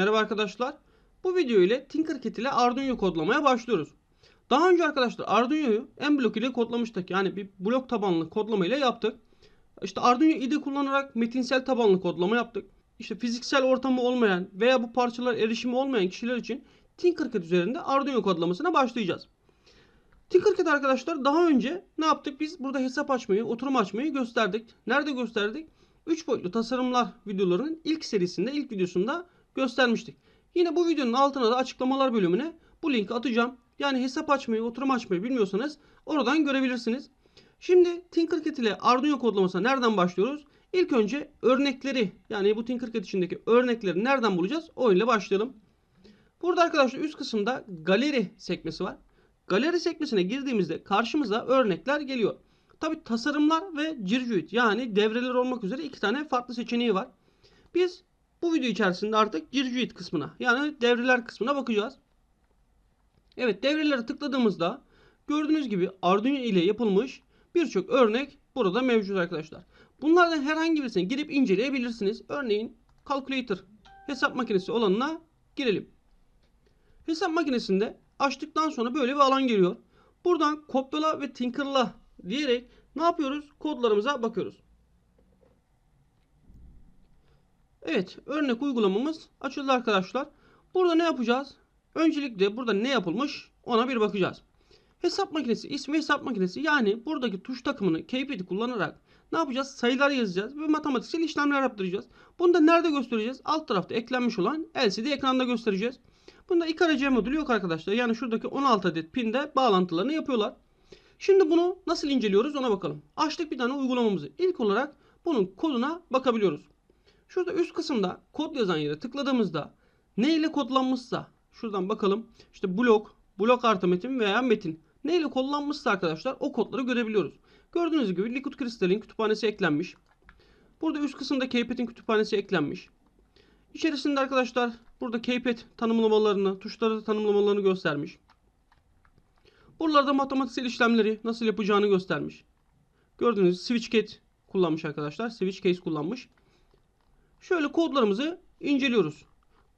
Merhaba arkadaşlar. Bu video ile Tinkercad ile Arduino kodlamaya başlıyoruz. Daha önce arkadaşlar Arduino'yu M-Block ile kodlamıştık. Yani bir blok tabanlı kodlama ile yaptık. İşte Arduino IDE kullanarak metinsel tabanlı kodlama yaptık. İşte fiziksel ortamı olmayan veya bu parçalar erişimi olmayan kişiler için Tinkercad üzerinde Arduino kodlamasına başlayacağız. Tinkercad arkadaşlar daha önce ne yaptık? Biz burada hesap açmayı, oturum açmayı gösterdik. Nerede gösterdik? 3 boyutlu tasarımlar videolarının ilk serisinde, ilk videosunda göstermiştik. Yine bu videonun altına da açıklamalar bölümüne bu linki atacağım. Yani hesap açmayı, oturum açmayı bilmiyorsanız oradan görebilirsiniz. Şimdi Tinkercad ile Arduino kodlamasına nereden başlıyoruz? İlk önce örnekleri yani bu Tinkercad içindeki örnekleri nereden bulacağız? O ile başlayalım. Burada arkadaşlar üst kısımda galeri sekmesi var. Galeri sekmesine girdiğimizde karşımıza örnekler geliyor. Tabi tasarımlar ve circuit yani devreler olmak üzere iki tane farklı seçeneği var. Biz bu video içerisinde artık circuit kısmına yani devreler kısmına bakacağız. Evet devrelere tıkladığımızda gördüğünüz gibi Arduino ile yapılmış birçok örnek burada mevcut arkadaşlar. Bunlardan herhangi birisine girip inceleyebilirsiniz. Örneğin calculator hesap makinesi olanına girelim. Hesap makinesinde açtıktan sonra böyle bir alan geliyor. Buradan kopyala ve tinkerla diyerek ne yapıyoruz? Kodlarımıza bakıyoruz. Evet örnek uygulamamız açıldı arkadaşlar. Burada ne yapacağız? Öncelikle burada ne yapılmış ona bir bakacağız. Hesap makinesi ismi hesap makinesi yani buradaki tuş takımını keyfiyeti kullanarak ne yapacağız? Sayılar yazacağız ve matematiksel işlemler yaptıracağız. Bunu da nerede göstereceğiz? Alt tarafta eklenmiş olan LCD ekranda göstereceğiz. Bunda IKRC modülü yok arkadaşlar. Yani şuradaki 16 adet pinde bağlantılarını yapıyorlar. Şimdi bunu nasıl inceliyoruz ona bakalım. Açtık bir tane uygulamamızı. İlk olarak bunun koduna bakabiliyoruz. Şurada üst kısımda kod yazan yere tıkladığımızda ne ile kodlanmışsa şuradan bakalım. İşte blok, blok artı metin veya metin. Ne ile kodlanmışsa arkadaşlar o kodları görebiliyoruz. Gördüğünüz gibi Liquid Crystal'in kütüphanesi eklenmiş. Burada üst kısımda Keypad'in kütüphanesi eklenmiş. İçerisinde arkadaşlar burada Keypad tanımlamalarını, tuşları tanımlamalarını göstermiş. Buralarda matematiksel işlemleri nasıl yapacağını göstermiş. Gördüğünüz switch case kullanmış arkadaşlar. Switch case kullanmış. Şöyle kodlarımızı inceliyoruz.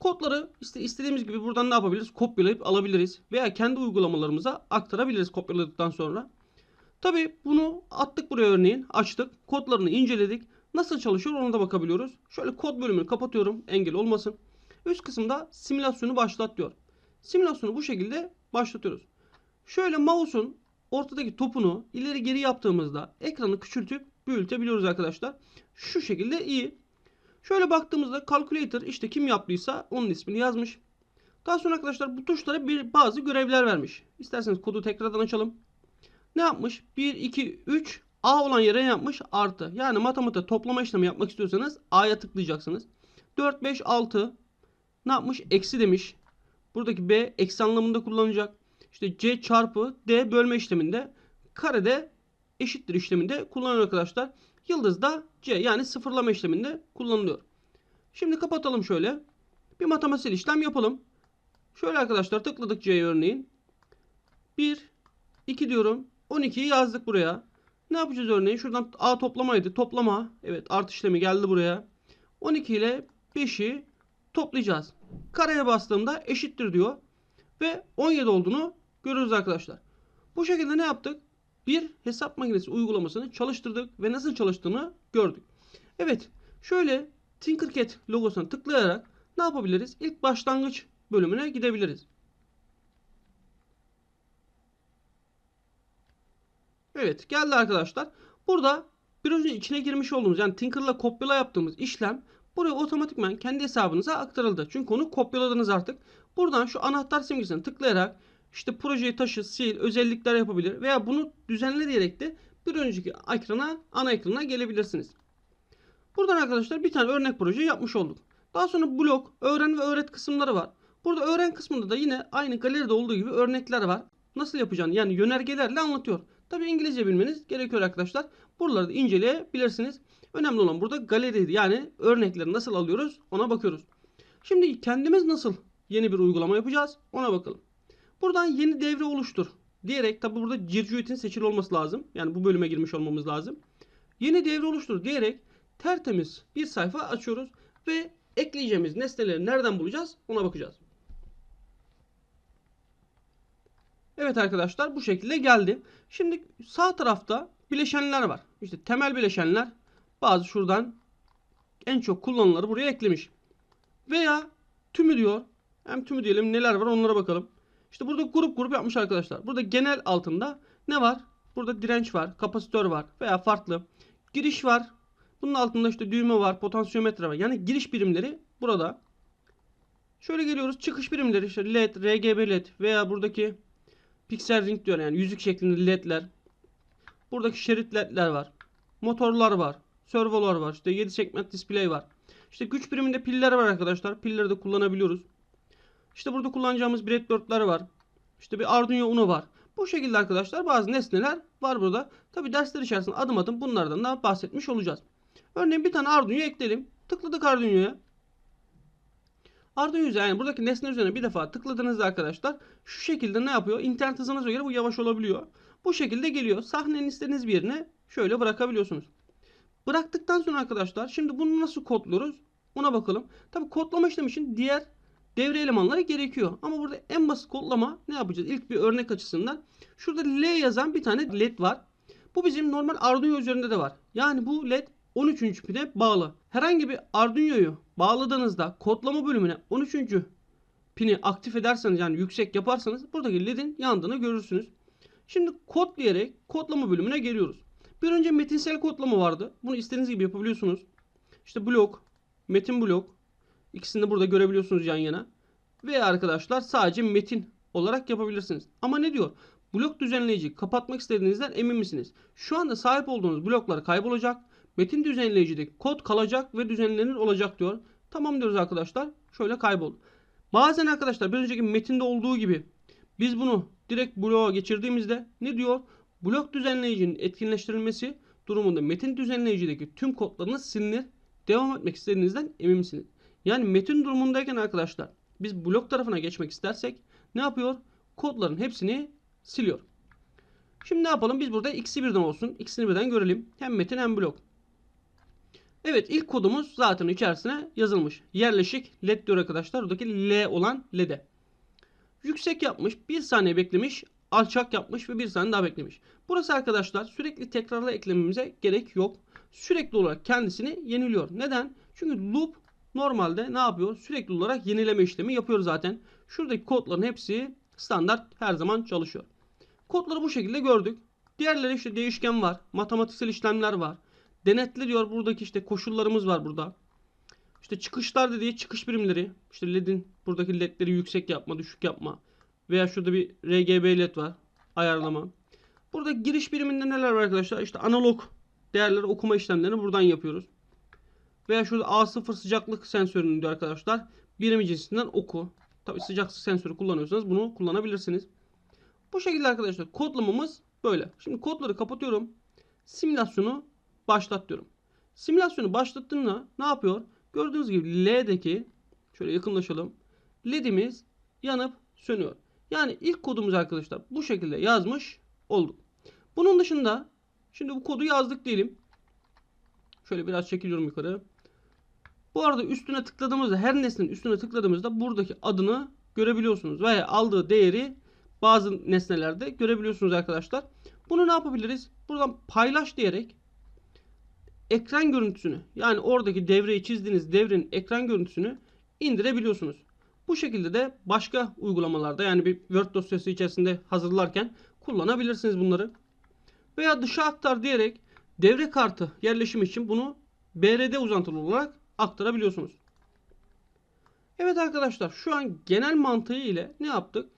Kodları işte istediğimiz gibi buradan ne yapabiliriz? Kopyalayıp alabiliriz. Veya kendi uygulamalarımıza aktarabiliriz kopyaladıktan sonra. Tabi bunu attık buraya örneğin. Açtık. Kodlarını inceledik. Nasıl çalışıyor ona da bakabiliyoruz. Şöyle kod bölümünü kapatıyorum. Engel olmasın. Üst kısımda simülasyonu başlat diyor. Simülasyonu bu şekilde başlatıyoruz. Şöyle mouse'un ortadaki topunu ileri geri yaptığımızda ekranı küçültüp büyütebiliyoruz arkadaşlar. Şu şekilde iyi. Şöyle baktığımızda calculator işte kim yaptıysa onun ismini yazmış. Daha sonra arkadaşlar bu tuşlara bir bazı görevler vermiş. İsterseniz kodu tekrardan açalım. Ne yapmış? 1, 2, 3 A olan yere yapmış artı. Yani matematik toplama işlemi yapmak istiyorsanız A'ya tıklayacaksınız. 4, 5, 6 ne yapmış? Eksi demiş. Buradaki B eksi anlamında kullanacak. İşte C çarpı D bölme işleminde karede eşittir işleminde kullanılıyor arkadaşlar. Yıldız da Yani sıfırlama işleminde kullanılıyor. Şimdi kapatalım şöyle. Bir matematiksel işlem yapalım. Şöyle arkadaşlar tıkladık C örneğin. 1, 2 diyorum. 12'yi yazdık buraya. Ne yapacağız örneğin? Şuradan A toplamaydı. Toplama. Evet artı işlemi geldi buraya. 12 ile 5'i toplayacağız. Kareye bastığımda eşittir diyor. Ve 17 olduğunu görürüz arkadaşlar. Bu şekilde ne yaptık? Bir hesap makinesi uygulamasını çalıştırdık ve nasıl çalıştığını gördük. Evet şöyle Tinkercad logosuna tıklayarak ne yapabiliriz? İlk başlangıç bölümüne gidebiliriz. Evet geldi arkadaşlar. Burada biraz önce içine girmiş olduğumuz yani Tinker'la kopyala yaptığımız işlem buraya otomatikman kendi hesabınıza aktarıldı. Çünkü onu kopyaladınız artık. Buradan şu anahtar simgesine tıklayarak işte projeyi taşı, sil, özellikler yapabilir veya bunu düzenle diyerek de bir önceki ekrana, ana ekrana gelebilirsiniz. Buradan arkadaşlar bir tane örnek proje yapmış olduk. Daha sonra blok, öğren ve öğret kısımları var. Burada öğren kısmında da yine aynı galeride olduğu gibi örnekler var. Nasıl yapacağını yani yönergelerle anlatıyor. Tabi İngilizce bilmeniz gerekiyor arkadaşlar. Buraları da inceleyebilirsiniz. Önemli olan burada galeri yani örnekleri nasıl alıyoruz ona bakıyoruz. Şimdi kendimiz nasıl yeni bir uygulama yapacağız ona bakalım. Buradan yeni devre oluştur diyerek tabi burada Circuit'in seçili olması lazım. Yani bu bölüme girmiş olmamız lazım. Yeni devre oluştur diyerek tertemiz bir sayfa açıyoruz ve ekleyeceğimiz nesneleri nereden bulacağız ona bakacağız. Evet arkadaşlar bu şekilde geldi. Şimdi sağ tarafta bileşenler var. İşte temel bileşenler bazı şuradan en çok kullanılanları buraya eklemiş. Veya tümü diyor. Hem tümü diyelim neler var onlara bakalım. İşte burada grup grup yapmış arkadaşlar. Burada genel altında ne var? Burada direnç var, kapasitör var veya farklı. Giriş var. Bunun altında işte düğme var, potansiyometre var. Yani giriş birimleri burada. Şöyle geliyoruz. Çıkış birimleri işte LED, RGB LED veya buradaki piksel ring diyor yani yüzük şeklinde ledler. Buradaki şerit ledler var. Motorlar var. Servolar var. İşte 7 segment display var. İşte güç biriminde piller var arkadaşlar. Pilleri de kullanabiliyoruz. İşte burada kullanacağımız breadboardlar var. İşte bir Arduino Uno var. Bu şekilde arkadaşlar bazı nesneler var burada. Tabi dersler içerisinde adım adım bunlardan da bahsetmiş olacağız. Örneğin bir tane Arduino ekleyelim. Tıkladık Arduino'ya. Arduino üzerine yani buradaki nesne üzerine bir defa tıkladığınızda arkadaşlar şu şekilde ne yapıyor? İnternet hızınıza göre bu yavaş olabiliyor. Bu şekilde geliyor. Sahnenin istediğiniz bir yerine şöyle bırakabiliyorsunuz. Bıraktıktan sonra arkadaşlar şimdi bunu nasıl kodluyoruz? Ona bakalım. Tabi kodlama işlemi için diğer devre elemanları gerekiyor. Ama burada en basit kodlama ne yapacağız? İlk bir örnek açısından. Şurada L yazan bir tane led var. Bu bizim normal Arduino üzerinde de var. Yani bu led 13. pine bağlı. Herhangi bir Arduino'yu bağladığınızda kodlama bölümüne 13. pini aktif ederseniz yani yüksek yaparsanız buradaki ledin yandığını görürsünüz. Şimdi kod diyerek kodlama bölümüne geliyoruz. Bir önce metinsel kodlama vardı. Bunu istediğiniz gibi yapabiliyorsunuz. İşte blok, metin blok. İkisini de burada görebiliyorsunuz yan yana. Ve arkadaşlar sadece metin olarak yapabilirsiniz. Ama ne diyor? Blok düzenleyici kapatmak istediğinizden emin misiniz? Şu anda sahip olduğunuz bloklar kaybolacak. Metin düzenleyicide kod kalacak ve düzenlenir olacak diyor. Tamam diyoruz arkadaşlar. Şöyle kaybol. Bazen arkadaşlar bir önceki metinde olduğu gibi biz bunu direkt bloğa geçirdiğimizde ne diyor? Blok düzenleyicinin etkinleştirilmesi durumunda metin düzenleyicideki tüm kodlarınız silinir. Devam etmek istediğinizden emin misiniz? Yani metin durumundayken arkadaşlar biz blok tarafına geçmek istersek ne yapıyor? Kodların hepsini siliyor. Şimdi ne yapalım? Biz burada ikisi birden olsun. İkisini birden görelim. Hem metin hem blok. Evet ilk kodumuz zaten içerisine yazılmış. Yerleşik led diyor arkadaşlar. Buradaki L olan LED'e. Yüksek yapmış. Bir saniye beklemiş. Alçak yapmış ve bir saniye daha beklemiş. Burası arkadaşlar sürekli tekrarla eklememize gerek yok. Sürekli olarak kendisini yeniliyor. Neden? Çünkü loop normalde ne yapıyor? Sürekli olarak yenileme işlemi yapıyor zaten. Şuradaki kodların hepsi standart her zaman çalışıyor. Kodları bu şekilde gördük. Diğerleri işte değişken var. Matematiksel işlemler var. Denetli diyor buradaki işte koşullarımız var burada. İşte çıkışlar dediği çıkış birimleri. İşte ledin buradaki ledleri yüksek yapma, düşük yapma. Veya şurada bir RGB led var. Ayarlama. Burada giriş biriminde neler var arkadaşlar? İşte analog değerleri okuma işlemlerini buradan yapıyoruz. Veya şurada A0 sıcaklık sensörünü diyor arkadaşlar. Birimi cinsinden oku. Tabi sıcaklık sensörü kullanıyorsanız bunu kullanabilirsiniz. Bu şekilde arkadaşlar kodlamamız böyle. Şimdi kodları kapatıyorum. Simülasyonu başlat diyorum. Simülasyonu başlattığında ne yapıyor? Gördüğünüz gibi L'deki şöyle yakınlaşalım. LED'imiz yanıp sönüyor. Yani ilk kodumuz arkadaşlar bu şekilde yazmış olduk. Bunun dışında şimdi bu kodu yazdık diyelim. Şöyle biraz çekiliyorum yukarı. Bu arada üstüne tıkladığımızda her nesnenin üstüne tıkladığımızda buradaki adını görebiliyorsunuz. Veya aldığı değeri bazı nesnelerde görebiliyorsunuz arkadaşlar. Bunu ne yapabiliriz? Buradan paylaş diyerek ekran görüntüsünü yani oradaki devreyi çizdiğiniz devrenin ekran görüntüsünü indirebiliyorsunuz. Bu şekilde de başka uygulamalarda yani bir Word dosyası içerisinde hazırlarken kullanabilirsiniz bunları. Veya dışa aktar diyerek devre kartı yerleşimi için bunu BRD uzantılı olarak aktarabiliyorsunuz. Evet arkadaşlar şu an genel mantığı ile ne yaptık?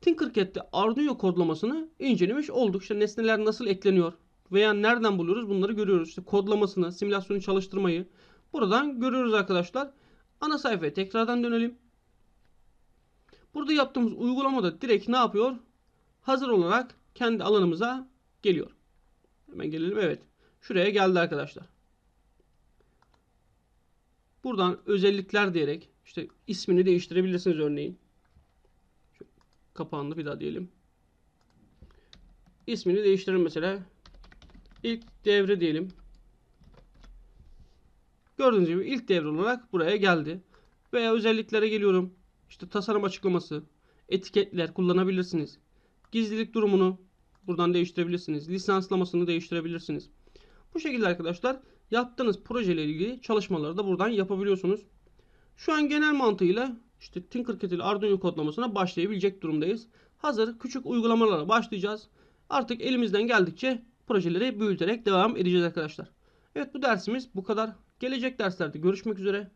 Tinkercad'de Arduino kodlamasını incelemiş olduk. İşte nesneler nasıl ekleniyor veya nereden buluyoruz bunları görüyoruz. İşte kodlamasını, simülasyonu çalıştırmayı buradan görüyoruz arkadaşlar. Ana sayfaya tekrardan dönelim. Burada yaptığımız uygulamada direkt ne yapıyor? Hazır olarak kendi alanımıza geliyor. Hemen gelelim. Evet. Şuraya geldi arkadaşlar. Buradan özellikler diyerek işte ismini değiştirebilirsiniz örneğin. Kapağını bir daha diyelim. İsmini değiştirin mesela. İlk devre diyelim. Gördüğünüz gibi ilk devre olarak buraya geldi. Veya özelliklere geliyorum. İşte tasarım açıklaması, etiketler kullanabilirsiniz. Gizlilik durumunu buradan değiştirebilirsiniz. Lisanslamasını değiştirebilirsiniz. Bu şekilde arkadaşlar yaptığınız projeyle ilgili çalışmaları da buradan yapabiliyorsunuz. Şu an genel mantığıyla işte Tinkercad ile Arduino kodlamasına başlayabilecek durumdayız. Hazır küçük uygulamalara başlayacağız. Artık elimizden geldikçe projeleri büyüterek devam edeceğiz arkadaşlar. Evet bu dersimiz bu kadar. Gelecek derslerde görüşmek üzere.